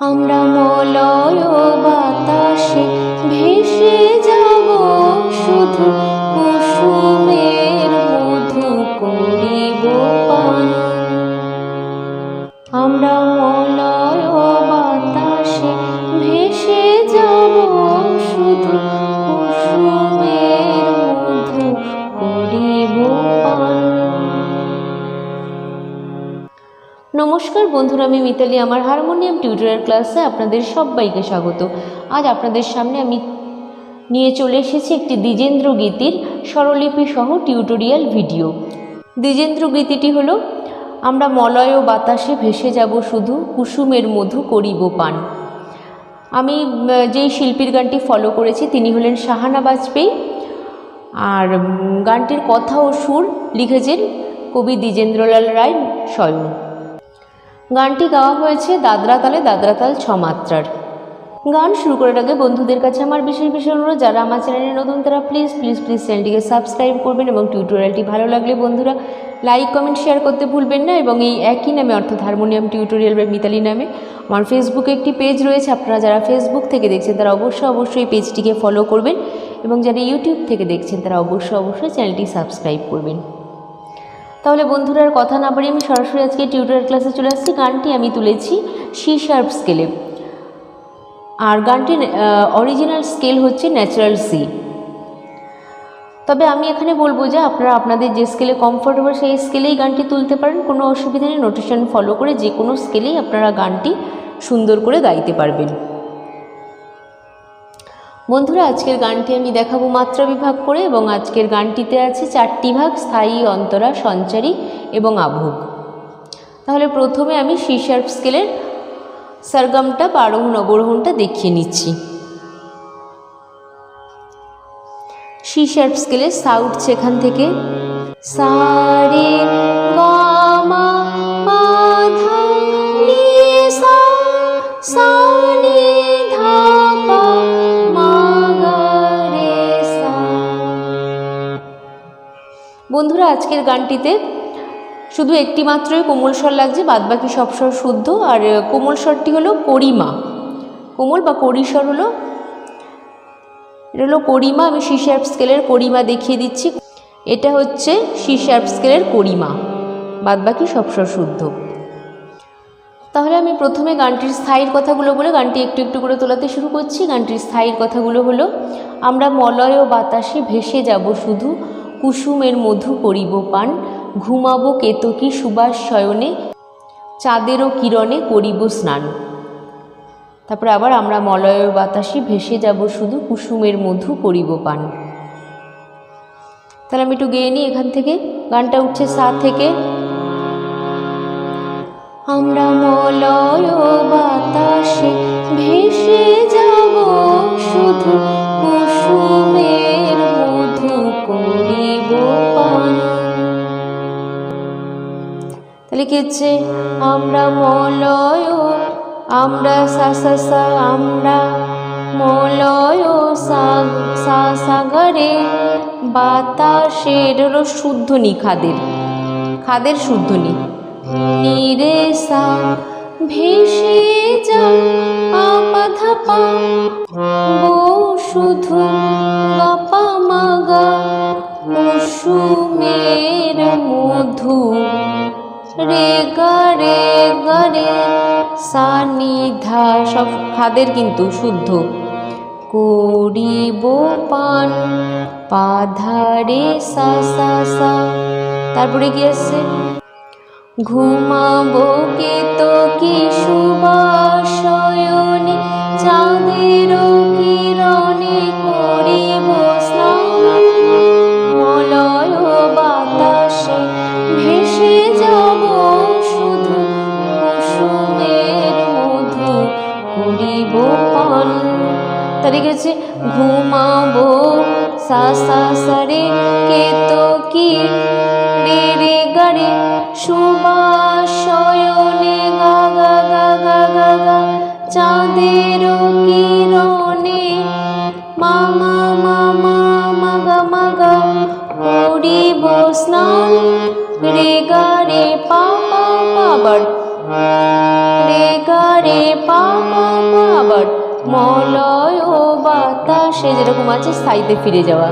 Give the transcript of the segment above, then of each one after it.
আমরা মলয় বাতাসে ভেসে নমস্কার বন্ধুরা, আমি মিতালি। আমার হারমোনিয়াম টিউটোরিয়াল ক্লাসে আপনাদের সবাইকে স্বাগত। আজ আপনাদের সামনে আমি নিয়ে চলে এসেছি একটি দ্বিজেন্দ্র গীতির স্বরলিপি সহ টিউটোরিয়াল ভিডিও। দ্বিজেন্দ্র গীতিটি হলো, আমরা মলয় ও বাতাসে ভেসে যাব শুধু, কুসুমের মধু করিব পান। আমি যেই শিল্পীর গানটি ফলো করেছি, তিনি হলেন শাহানা বাজপেয়ী। আর গানটির কথা ও সুর লিখেছেন কবি দ্বিজেন্দ্রলাল রায় স্বয়ং। গানটি গাওয়া হয়েছে দাদরা তালে দাদরা তাল ছ মাত্রার। গান শুরু করার আগে বন্ধুদের কাছে আমার বিশেষ বিশেষ অনুরোধ, যারা আমার চ্যানেলে নতুন তারা প্লিজ প্লিজ প্লিজ চ্যানেলটিকে সাবস্ক্রাইব করবেন এবং টিউটোরিয়ালটি ভালো লাগলে বন্ধুরা লাইক কমেন্ট শেয়ার করতে ভুলবেন না এবং এই একই নামে অর্থাৎ হারমোনিয়াম টিউটোরিয়াল বা মিতালি নামে আমার ফেসবুকে একটি পেজ রয়েছে। আপনারা যারা ফেসবুক থেকে দেখছেন তারা অবশ্যই অবশ্যই পেজটিকে ফলো করবেন এবং যারা ইউটিউব থেকে দেখছেন তারা অবশ্যই অবশ্যই চ্যানেলটি সাবস্ক্রাইব করবেন। তাহলে বন্ধুরা আর কথা না বাড়িয়ে আমি সরাসরি আজকে টিউটোরিয়াল ক্লাসে চলে আসছি। গানটি আমি তুলেছি সি শার্প স্কেলে আর গানটির অরিজিনাল স্কেল হচ্ছে ন্যাচারাল সি তবে আমি এখানে বলব যে আপনারা আপনাদের যে স্কেলে কমফোর্টেবল সেই স্কেলেই গানটি তুলতে পারেন। কোনো অসুবিধা নেই। নোটেশন ফলো করে যে কোনো স্কেলেই আপনারা গানটি সুন্দর করে গাইতে পারবেন। বন্ধুরা, আজকের গানটি আমি দেখাবো মাত্রা বিভাগ করে এবং আজকের গানটিতে আছে চারটি ভাগ, স্থায়ী, অন্তরা, সঞ্চারী এবং আভোগ। তাহলে প্রথমে আমি সি স্কেলের সরগমটা বা আরোহণ অবরোহণটা দেখিয়ে নিচ্ছি। সি শার্প স্কেলে সা উঠছে থেকে সারে আজকের গানটিতে শুধু একটি মাত্রই কোমল স্বর লাগছে, বাদবাকি সব স্বর শুদ্ধ। আর কোমল স্বরটি হলো করিমা। কোমল বা করিস্বর হলো, এটা হলো করিমা। আমি সি স্কেলের করিমা দেখিয়ে দিচ্ছি। এটা হচ্ছে সি স্কেলের করিমা। বাদবাকি সব স্বর শুদ্ধ। তাহলে আমি প্রথমে গানটির স্থায়ীর কথাগুলো বলে গানটি একটু একটু করে তোলাতে শুরু করছি। গানটির স্থায়ীর কথাগুলো হলো, আমরা মলয় ও বাতাসে ভেসে যাব শুধু। কুসুমের মধু করিব পান, ঘুমাবো কেতকী সুবাস শয়নে চাঁদেরও কিরণে করিব স্নান। তারপরে আবার আমরা মলয় বাতাসে ভেসে যাব শুধু কুসুমের মধু করিব পান। তাহলে আমি একটু গেয়ে নিই এখান থেকে, গানটা উঠছে সা থেকে। আমরা মলয় বাতাসে ভেসে যাব শুধু হচ্ছে আমরা মলয় আমরা সা সা সা, আমরা মলয় সা সাগরে বাতাসে এটা হলো শুদ্ধ নি খাদের খাদের শুদ্ধ নি নিরে সা, ভেসে যা আপা বউ শুধু গাপা মাগা মধু। রে গা রে গা সা নি ধা, সব খাদের কিন্তু শুদ্ধ। করিব পান, পাধারে সা সা সা। তারপরে কি আসছে? ঘুমাবো কে তো কি সুবাসয়নে চাঁদের মামা মামা মলয় বাতাসে। যেরকম আছে, স্থায়ীতে ফিরে যাওয়া।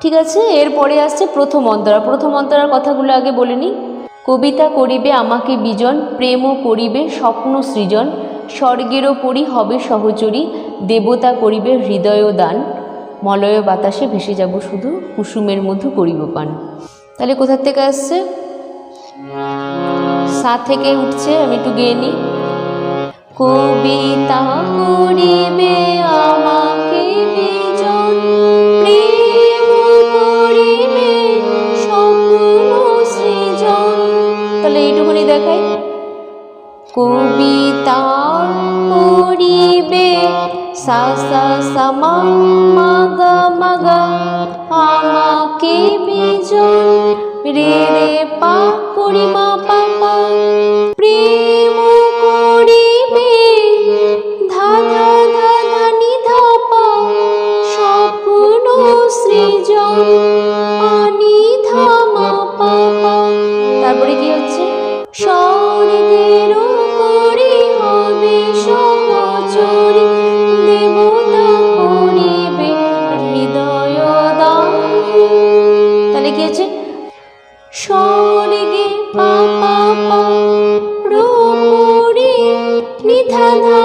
ঠিক আছে, এরপরে আসছে প্রথম অন্তরা। প্রথম অন্তরার কথাগুলো আগে বলে নিই। কবিতা করিবে আমাকে বিজন, প্রেমও করিবে স্বপ্ন সৃজন। স্বর্গেরও পরি হবে সহচরী, দেবতা করিবে হৃদয় দান। মলয় বাতাসে ভেসে যাব শুধু, কুসুমের মধ্যে করিব পান। তাহলে কোথার থেকে আসছে? সা থেকে উঠছে, আমি একটু গেয়ে নিই। কবিতা করিবে আমাকে সা সা সা মা মা গা মা গা আমাকে বিজন রে রে পা করি মা পা পা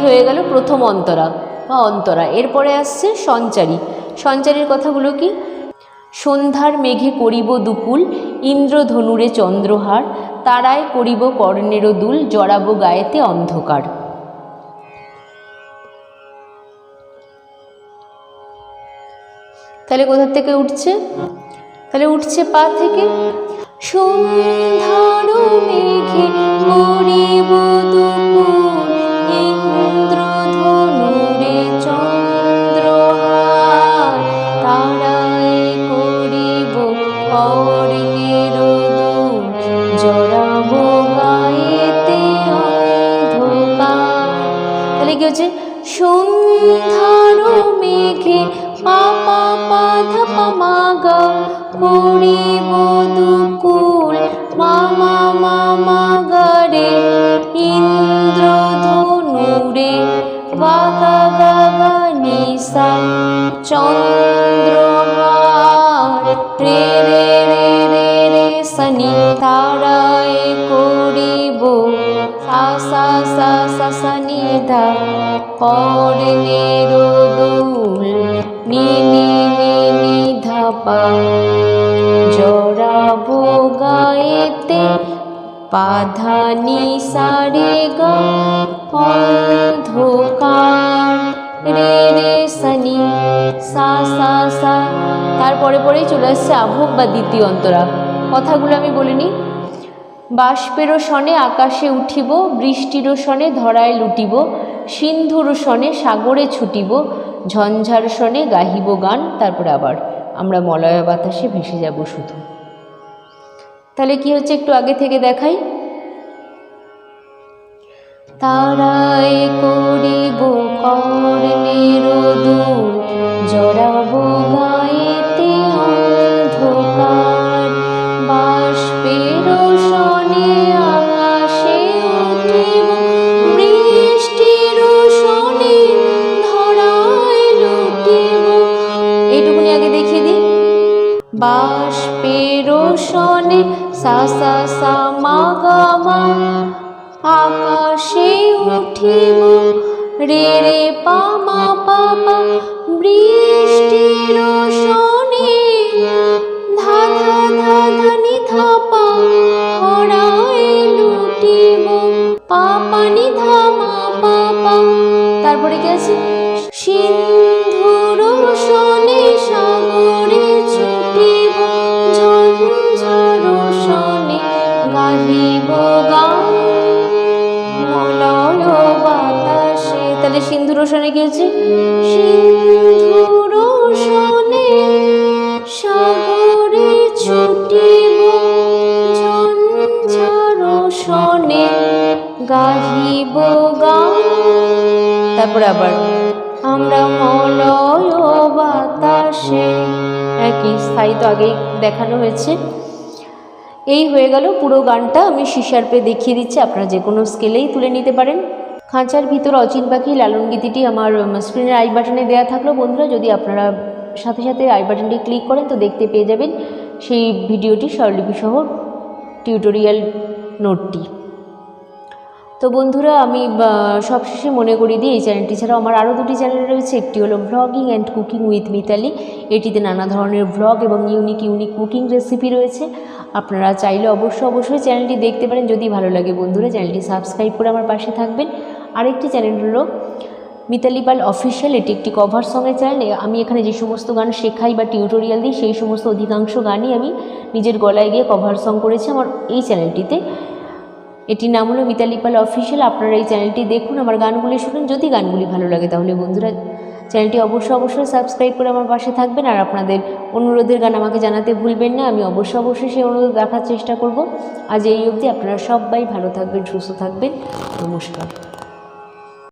হয়ে গেল প্রথম অন্তরা বা অন্তরা। এরপরে আসছে সঞ্চারী। সঞ্চারীর কথাগুলো কি? সন্ধ্যার মেঘে করিব দুকুল, ইন্দ্রধনুরে চন্দ্রহার, তারায় করিব কর্ণের দুল, জড়াবো গায়েতে অন্ধকার। তাহলে কোথা থেকে উঠছে? তাহলে উঠছে পা থেকে? সন্ধ্যার মেঘে করিব দুপুর চন্দ্রহার রে রে রে রে সনি করিব। সা সা সা সা সা নি ধা কর্ণের দুল নি নি গায়েতে পাধানি সারে গা। অন্ধকার রে রে সনি, সা সা সা। তারপরে পরেই চলে আসছে আভোগ বা দ্বিতীয় অন্তরা কথাগুলো আমি বলিনি। বাষ্পেরও সনে আকাশে উঠিব বৃষ্টির সনে ধরায় লুটিব সিন্ধুর সনে সাগরে ছুটিব, ঝঞ্ঝার সনে গাহিব গান, তারপরে আবার আমরা মলয় বাতাসে ভেসে যাব শুধু। তাহলে কি হচ্ছে একটু আগে থেকে দেখাই? তারায় করিব কর্ণের দুল জড়াব গায়েতে অন্ধকার। বাষ্পের সনে আকাশে উঠিব, বৃষ্টির সনে ধরায় আগে দেখিয়ে দিই। বাষ্পের সনে সা সা সা মা, আকাশে উঠিব রে রে পামা পামা বৃষ্টি রোশনে ধা ধা ধা ধা নি ধা পা, হরায় লুটিব পা পা নি ধা মা পা পা। তারপরে কি আছে? সিন্ধুর রোশনে গান তারপরে আবার, আমরা মলয় বাতাসে একই স্থায়ী তো আগেই দেখানো হয়েছে। এই হয়ে গেল পুরো গানটা। আমি সিসার্পে দেখিয়ে দিচ্ছি, আপনারা যে কোনো স্কেলেই তুলে নিতে পারেন। খাঁচার ভিতর অচিন পাখি, লালন গীতিটি আমার স্ক্রিনের আই বাটনে দেওয়া থাকল। বন্ধুরা, যদি আপনারা সাথে সাথে আই বাটনটি ক্লিক করেন, তো দেখতে পেয়ে যাবেন সেই ভিডিওটি, স্বরলিপি সহ টিউটোরিয়াল নোটটি তো বন্ধুরা, আমি সবশেষে মনে করি দিই, এই চ্যানেলটি ছাড়াও আমার আরও দুটি চ্যানেল রয়েছে। একটি হলো vlogging and cooking with Mitali এটিতে নানা ধরনের ভ্লগ এবং ইউনিক ইউনিক কুকিং রেসিপি রয়েছে। আপনারা চাইলে অবশ্যই অবশ্যই চ্যানেলটি দেখতে পারেন। যদি ভালো লাগে বন্ধুরা চ্যানেলটি সাবস্ক্রাইব করে আমার পাশে থাকবেন। আরেকটি চ্যানেল হলো মিতালি পাল অফিসিয়াল এটি একটি কভার সঙ্গের চ্যানেল আমি এখানে যে সমস্ত গান শেখাই বা টিউটোরিয়াল দিই, সেই সমস্ত অধিকাংশ গানই আমি নিজের গলায় গিয়ে কভার সং করেছি আমার এই চ্যানেলটিতে এটির নাম হলো মিতালি পাল অফিসিয়াল আপনারা এই চ্যানেলটি দেখুন, আমার গানগুলি শুনুন। যদি গানগুলি ভালো লাগে তাহলে বন্ধুরা চ্যানেলটি অবশ্যই অবশ্যই সাবস্ক্রাইব করে আমার পাশে থাকবেন। আর আপনাদের অনুরোধের গান আমাকে জানাতে ভুলবেন না, আমি অবশ্যই অবশ্যই সেই অনুরোধ রাখার চেষ্টা করব। আজ এই অবধি আপনারা সবাই ভালো থাকবেন, সুস্থ থাকবেন। নমস্কার।